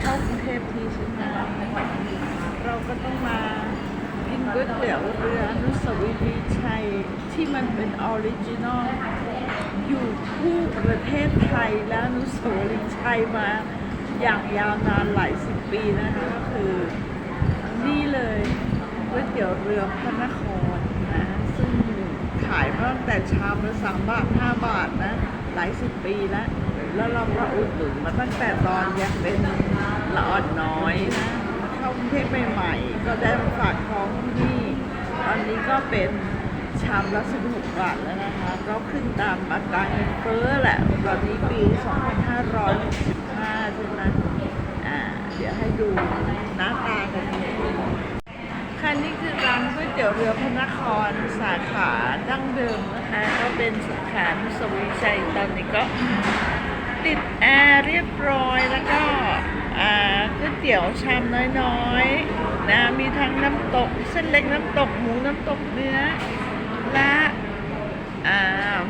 เข้ากรุงเทพทีใช่ไหมเราก็ต้องมากินก๋วยเตี๋ยวเรืออนุสาวรีย์ชัย ที่มันเป็นออริจินอลอยู่คู่ประเทศไทยและอนุสาวรีย์ชัยมาอย่างยาวนานหลายสิบปีนะคะก็คือนี่เลยก๋วยเตี๋ยวเรือพระนครนะซึ่งขายมาตั้งแต่ชามละสามบาทห้าบาทนะหลายสิบปีแล้ว แล้วเราก็อุดหนุนมาตั้งแต่ตอนยังเป็นละอ่อนน้อยนะเข้ากรุงเทพใหม่ๆก็ได้มาฝากท้องที่นี่ ตอนนี้ก็เป็นชามละ16บาทแล้วนะคะ ก็ขึ้นตามอัตราเงินเฟ้อแหละ ตอนนี้ปี 2565 ใช่ไหมอ่า เดี๋ยวให้ดูหน้าตากันนิดนึงค่ะนี่คือร้านก๋วยเตี๋ยวเรือพระนครสาขาดั้งเดิมนะคะ ก็เป็นสาขาสวีชัยตอนนี้ก็ ติดแอร์เรียบร้อยแล้วก็อ่าก๋วยเตี๋ยวชามน้อยๆนะมีทั้งน้ำตกเส้นเล็กน้ำตกหมูน้ำตกเนื้อและอ่า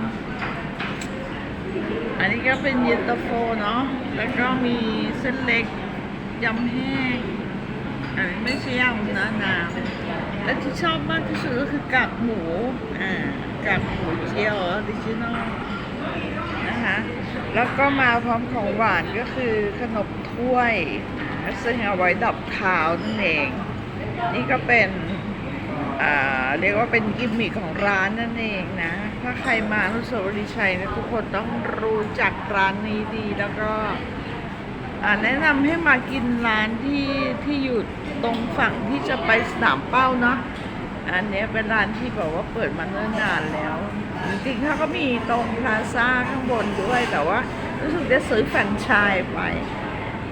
อันนี้ก็เป็นเย็นตาโฟเนาะแล้วก็มีเส้นเล็กยำแห้งอันนี้ไม่ใช่ยำนะน้ำและที่ชอบมากที่สุดก็คือกากหมูอ่ากากหมูเจียวออริจินอลนะคะ แล้วก็มาพร้อมของหวานก็คือขนมถ้วยซึ่งเอาไว้ดับขาวนั่นเอง นี่ก็เป็นเรียกว่าเป็นกิมมิคของร้านนั่นเองนะ ถ้าใครมาอนุสาวรีย์ชัยนะทุกคนต้องรู้จักร้านนี้ดีแล้วก็แนะนำให้มากินร้านที่ที่อยู่ตรงฝั่งที่จะไปสนามเป้าเนาะ อันนี้เป็นร้านที่บอกว่าเปิดมาเนิ่นนานแล้ว จริงๆเขาก็มีตรงพลาซ่าข้างบนด้วยแต่ว่ารู้สึกจะซื้อแฟรนไชส์ไป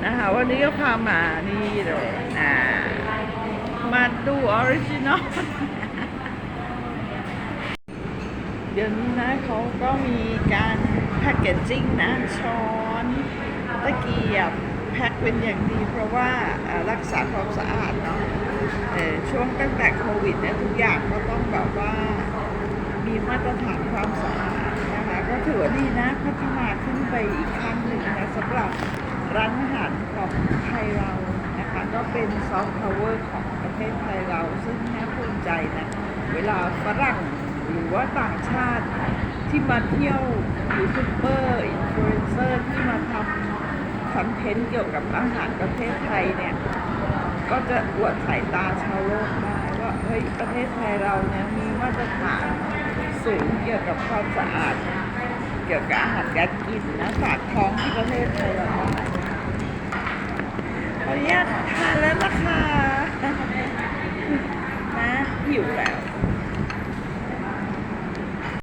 นะคะวันนี้ก็พามานี่เลยอ่ามาดูออริจินอลเดี๋ยวนี้นะเขาก็มีการแพคเกจจิ้งนะช้อนตะเกียบแพ็คเป็นอย่างดีเพราะว่ารักษาความสะอาดเนาะ ช่วงตั้งแต่โควิดเนี่ยทุกอย่างก็ต้องแบบว่ามีมาตรฐานความสะอาดนะคะก็ถือว่าดีนะพัฒนาขึ้นไปอีกขั้นหนึ่งนะสำหรับร้านอาหารของไทยเรานะคะก็เป็นซอฟต์พาวเวอร์ของประเทศไทยเรา ซึ่งน่าภูมิใจนะ เวลาฝรั่งหรือว่าต่างชาติที่มาเที่ยวยูทูบเบอร์อินฟลูเอนเซอร์ที่มาทำคอนเทนต์เกี่ยวกับอาหารประเทศไทยเนี่ย ก็จะอวดสายตาชาวโลกได้ว่าเฮ้ยประเทศไทยเราเนี่ยมีมาตรฐานสูงเกี่ยวกับความสะอาด เกี่ยวกับอาหารการกินนะฝากท้องที่ประเทศไทยเราด้ขออนุญาตทานแล้วนะคะนะหิวแล้ว